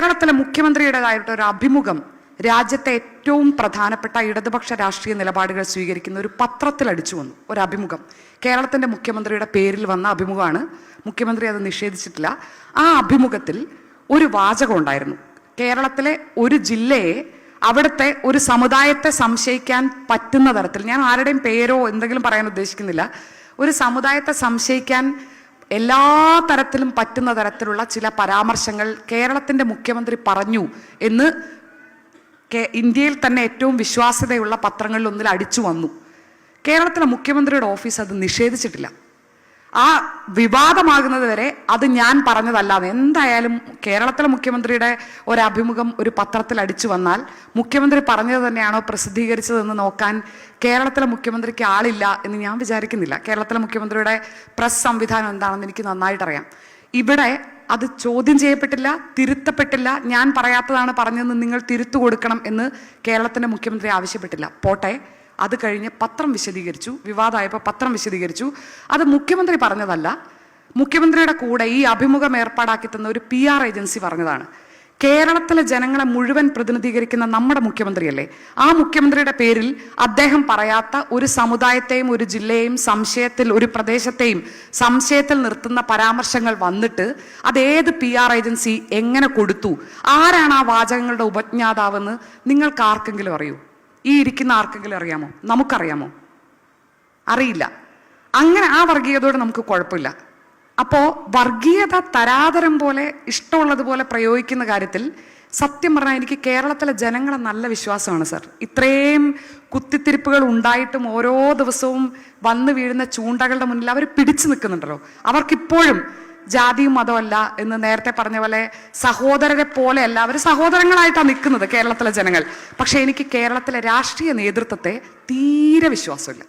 കേരളത്തിലെ മുഖ്യമന്ത്രിയുടേതായിട്ട് ഒരു അഭിമുഖം രാജ്യത്തെ ഏറ്റവും പ്രധാനപ്പെട്ട ഇടതുപക്ഷ രാഷ്ട്രീയ നിലപാടുകൾ സ്വീകരിക്കുന്ന ഒരു പത്രത്തിൽ അടിച്ചു വന്നു. ഒരു അഭിമുഖം. കേരളത്തിന്റെ മുഖ്യമന്ത്രിയുടെ പേരിൽ വന്ന അഭിമുഖമാണ്. മുഖ്യമന്ത്രി അത് നിഷേധിച്ചിട്ടില്ല. ആ അഭിമുഖത്തിൽ ഒരു വാചകം ഉണ്ടായിരുന്നു. കേരളത്തിലെ ഒരു ജില്ലയെ അവിടുത്തെ ഒരു സമുദായത്തെ സംശയിക്കാൻ പറ്റുന്ന തരത്തിൽ ഞാൻ ആരുടെയും പേരോ എന്തെങ്കിലും പറയാൻ ഉദ്ദേശിക്കുന്നില്ല. ഒരു സമുദായത്തെ സംശയിക്കാൻ എല്ലാ തരത്തിലും പറ്റുന്ന തരത്തിലുള്ള ചില പരാമർശങ്ങൾ കേരളത്തിന്റെ മുഖ്യമന്ത്രി പറഞ്ഞു എന്ന് ഇന്ത്യയിൽ തന്നെ ഏറ്റവും വിശ്വാസ്യതയുള്ള പത്രങ്ങളിൽ ഒന്നിൽ അടിച്ചു വന്നു. കേരളത്തിലെ മുഖ്യമന്ത്രിയുടെ ഓഫീസ് അത് നിഷേധിച്ചിട്ടില്ല. ആ വിവാദമാകുന്നത് വരെ അത് ഞാൻ പറഞ്ഞതല്ലാതെ എന്തായാലും കേരളത്തിലെ മുഖ്യമന്ത്രിയുടെ ഒരു അഭിമുഖം ഒരു പത്രത്തിൽ അടിച്ചു വന്നാൽ മുഖ്യമന്ത്രി പറഞ്ഞത് തന്നെയാണോ പ്രസിദ്ധീകരിച്ചതെന്ന് നോക്കാൻ കേരളത്തിലെ മുഖ്യമന്ത്രിക്ക് ആളില്ല എന്ന് ഞാൻ വിചാരിക്കുന്നില്ല. കേരളത്തിലെ മുഖ്യമന്ത്രിയുടെ പ്രസ് സംവിധാനം എന്താണെന്ന് എനിക്ക് നന്നായിട്ടറിയാം. ഇവിടെ അത് ചോദ്യം ചെയ്യപ്പെട്ടില്ല തിരുത്തപ്പെട്ടില്ല. ഞാൻ പറയാത്തതാണ് പറഞ്ഞതെന്ന് നിങ്ങൾ തിരുത്തു കൊടുക്കണം എന്ന് കേരളത്തിന്റെ മുഖ്യമന്ത്രി ആവശ്യപ്പെട്ടില്ല. പോട്ടെ. അത് കഴിഞ്ഞ് പത്രം വിശദീകരിച്ചു വിവാദമായപ്പോൾ പത്രം വിശദീകരിച്ചു. അത് മുഖ്യമന്ത്രി പറഞ്ഞതല്ല. മുഖ്യമന്ത്രിയുടെ കൂടെ ഈ അഭിമുഖം ഏർപ്പാടാക്കി തന്ന ഒരു പി ആർ ഏജൻസി പറഞ്ഞതാണ്. കേരളത്തിലെ ജനങ്ങളെ മുഴുവൻ പ്രതിനിധീകരിക്കുന്ന നമ്മുടെ മുഖ്യമന്ത്രിയല്ലേ? ആ മുഖ്യമന്ത്രിയുടെ പേരിൽ അദ്ദേഹം പറയാത്ത ഒരു സമുദായത്തെയും ഒരു ജില്ലയെയും സംശയത്തിൽ ഒരു പ്രദേശത്തെയും സംശയത്തിൽ നിർത്തുന്ന പരാമർശങ്ങൾ വന്നിട്ട് അത് ഏത് പി ആർ ഏജൻസി എങ്ങനെ കൊടുത്തു? ആരാണ് ആ വാചകങ്ങളുടെ ഉപജ്ഞാതാവെന്ന് നിങ്ങൾക്ക് ആർക്കെങ്കിലും അറിയൂ. ഈ ഇരിക്കുന്ന ആർക്കെങ്കിലും അറിയാമോ? നമുക്കറിയാമോ? അറിയില്ല. അങ്ങനെ ആ വർഗീയതയോട് നമുക്ക് കുഴപ്പമില്ല. അപ്പോൾ വർഗീയത തരാതരം പോലെ ഇഷ്ടമുള്ളതുപോലെ പ്രയോഗിക്കുന്ന കാര്യത്തിൽ സത്യം പറഞ്ഞാൽ എനിക്ക് കേരളത്തിലെ ജനങ്ങളെ നല്ല വിശ്വാസമാണ് സർ. ഇത്രയും കുത്തിത്തിരിപ്പുകൾ ഉണ്ടായിട്ടും ഓരോ ദിവസവും വന്നു വീഴുന്ന ചൂണ്ടകളുടെ മുന്നിൽ അവർ പിടിച്ചു നിൽക്കുന്നുണ്ടല്ലോ. അവർക്കിപ്പോഴും ജാതിയും മതമല്ല എന്ന് നേരത്തെ പറഞ്ഞ പോലെ സഹോദരരെ പോലെയല്ല അവർ സഹോദരങ്ങളായിട്ടാണ് നിൽക്കുന്നത് കേരളത്തിലെ ജനങ്ങൾ. പക്ഷേ എനിക്ക് കേരളത്തിലെ രാഷ്ട്രീയ നേതൃത്വത്തെ തീരെ വിശ്വാസമില്ല.